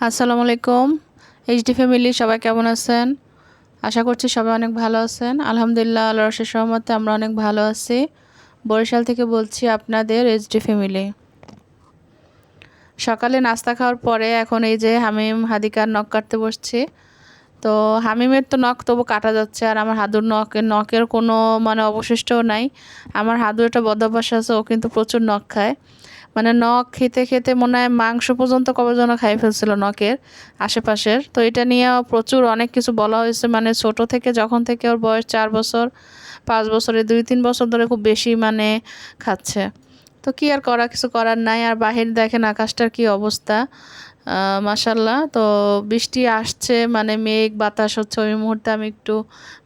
আসসালামু আলাইকুম। HD family সবাই কেমন আছেন? আশা করছি সবাই অনেক ভালো আছেন। আলহামদুলিল্লাহ, আল্লাহর শেষ সহমতে আমরা অনেক ভালো আছি। বরিশাল থেকে বলছি আপনাদের এইচডি ফ্যামিলি সকালে নাস্তা খাওয়ার পরে এখন এই যে হামিম, হাদিকার নখ কাটতে বসছি। তো হামিমের তো নখ তবু কাটা যাচ্ছে আর আমার হাদুর নখের নখের কোনো মানে অবশিষ্টও নাই। আমার হাদুর একটা বদভ্যাস আছে, ও কিন্তু প্রচুর নখ খায়। মানে নখ খেতে খেতে মনে হয় মাংস পর্যন্ত কবে যেন খাই ফেলছিল নখের আশেপাশের। তো এটা নিয়ে প্রচুর অনেক কিছু বলা হয়েছে। মানে ছোট থেকে, যখন থেকে ওর বয়স চার বছর, পাঁচ বছরে, দুই তিন বছর ধরে খুব বেশি মানে খাচ্ছে। তো কি আর করা, কিছু করার নাই। আর বাহির দেখেন আকাশটার কি অবস্থা। মাসাল্লাহ তো বৃষ্টি আসছে মানে মেঘ, বাতাস হচ্ছে। ওই মুহূর্তে আমি একটু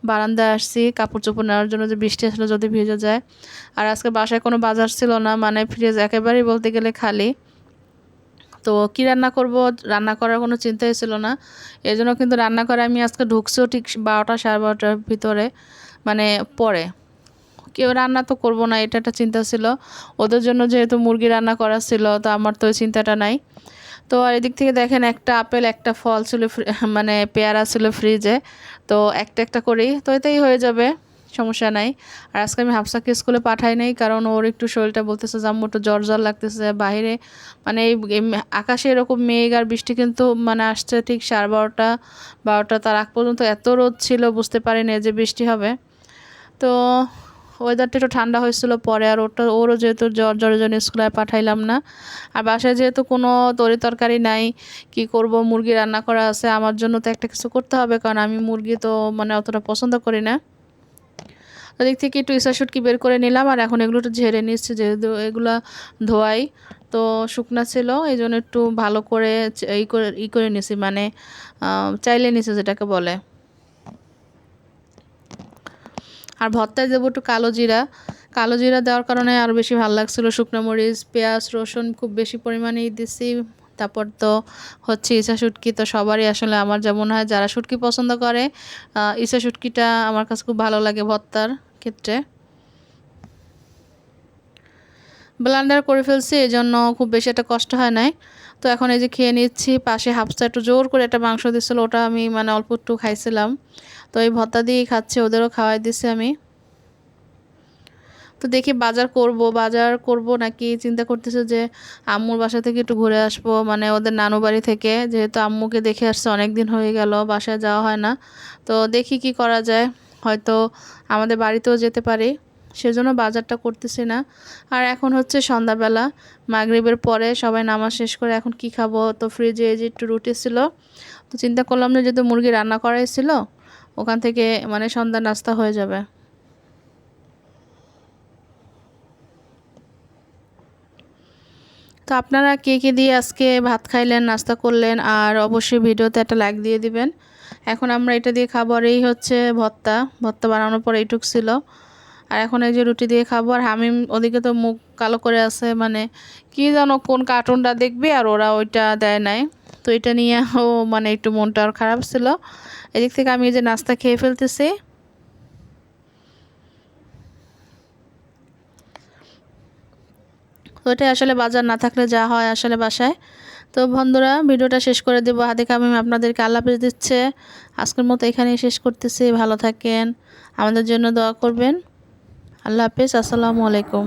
বারান্দায় আসছি কাপড় চোপড় নেওয়ার জন্য যে বৃষ্টি আসলে যদি ভিজে যায়। আর আজকে বাসায় কোনো বাজার ছিল না মানে ফ্রিজ একেবারেই বলতে গেলে খালি। তো কি রান্না করব? রান্না করার কোনো চিন্তাই ছিল না। এই জন্য কিন্তু রান্না করে আমি আজকে ঢুকছিও ঠিক বারোটা, সাড়ে বারোটার ভিতরে মানে পরে। কেউ রান্না তো করব না, এটা একটা চিন্তা ছিল। ওদের জন্য যেহেতু মুরগি রান্না করা ছিল, তো আমার তো ওই চিন্তাটা নাই। তো আর এদিক থেকে দেখেন একটা আপেল, একটা ফল ছিল মানে পেয়ারা ছিল ফ্রিজে তো একটা একটা করেই, তো এতেই হয়ে যাবে, সমস্যা নাই। আর আজকে আমি হাফসাকে স্কুলে পাঠাই নাই, কারণ ওর একটু শরীরটা বলতেছে, জাম্মু, একটু জ্বর জ্বর লাগতেছে বাইরে। মানে এই আকাশে এরকম মেঘ আর বৃষ্টি কিন্তু মানে আসছে ঠিক সাড়ে বারোটা বারোটা তার আগ পর্যন্ত এত রোদ ছিল, বুঝতে পারিনি যে বৃষ্টি হবে। তো ওয়েদারটা একটু ঠান্ডা হয়েছিল পরে আর ওটা, ওরও যেহেতু জ্বর, জ্বরের জন্য স্কুলে পাঠাইলাম না। আর বাসায় যেহেতু কোনো তরি তরকারি নাই, কি করব? মুরগি রান্না করা আছে, আমার জন্য তো একটা কিছু করতে হবে, কারণ আমি মুরগি তো মানে অতটা পছন্দ করি না। ওদিক থেকে একটু ইসা শুটকি বের করে নিলাম, আর এখন এগুলো একটু ঝেড়ে নিচ্ছি, যেহেতু এগুলো ধোয়াই। তো শুকনা ছিল, এই জন্য একটু ভালো করে ই করে ই করে নিছি মানে চাইলে নিছি যেটাকে বলে। আর ভর্তায় দেবো একটু কালো জিরা। কালো জিরা দেওয়ার কারণে আরও বেশি ভালো লাগছিল। শুকনো মরিচ, পেঁয়াজ, রসুন খুব বেশি পরিমাণেই দিছি। তারপর তো হচ্ছে ইসা শুটকি। তো সবারই আসলে আমার যেমন হয়, যারা শুটকি পছন্দ করে ইসা শুটকিটা আমার কাছে খুব ভালো লাগে ভর্তার ক্ষেত্রে। ব্লান্ডার করে ফেলছি এই জন্য খুব বেশি একটা কষ্ট হয় নাই। তো এখন এই যে খেয়ে নিচ্ছি, পাশে হাফসা একটু জোর করে একটা মাংস দিচ্ছিল ওটা আমি মানে অল্প একটু খাইছিলাম। তো এই ভত্তা দিয়েই খাচ্ছে, ওদেরও খাওয়াই দিছি আমি। তো দেখি বাজার করব বাজার করব নাকি চিন্তা করতেছে যে আম্মুর বাসা থেকে একটু ঘুরে আসব মানে ওদের নানু বাড়ি থেকে, যেহেতু আম্মুকে দেখে আসছে অনেক দিন হয়ে গেল, বাসায় যাওয়া হয় না। তো দেখি কি করা যায়, হয়তো আমাদের বাড়িতেও যেতে পারি। সেজন্য বাজারটা করতেছি না। আর এখন হচ্ছে সন্ধ্যাবেলা, মাগরীবের পরে সবাই নামাজ শেষ করে এখন কি খাব? তো ফ্রিজে যে একটু রুটি ছিল, তো চিন্তা করলাম না যেহেতু মুরগি রান্না করাই ছিল, ওখান থেকে মানে সন্ধ্যা নাস্তা হয়ে যাবে। তো আপনারা কে কে দিয়ে আজকে ভাত খাইলেন, নাস্তা করলেন, আর অবশ্যই ভিডিওতে একটা লাইক দিয়ে দিবেন। এখন আমরা এটা দিয়ে খাব, আর এই হচ্ছে ভত্তা ভত্তা বানানোর পর এইটুক ছিল। আর এখন এই যে রুটি দিয়ে খাব, আর হামিম ওদিকে তো মুখ কালো করে আছে মানে কি জানো কোন কার্টুনটা দেখবে আর ওরা ওইটা দেয় নাই। তো এটা নিয়ে ও মানে একটু মনটা আর খারাপ ছিল। এদিক থেকে আমি এই যে নাস্তা খেয়ে ফেলতেছি। ওইটাই আসলে বাজার না থাকলে যা হয় আসলে বাসায়। তো বন্ধুরা, ভিডিওটা শেষ করে দেবো। হাতে আমি আপনাদেরকে আল্লাহ পেজ দিচ্ছে। আজকের মতো এখানেই শেষ করতেছি। ভালো থাকেন। আমাদের জন্য দোয়া করবেন। আল্লাহ হাফেজ আসসালামু আলাইকুম।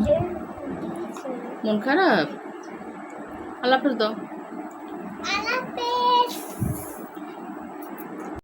মন খারাপ? আল্লাহ হাফেজ দাও।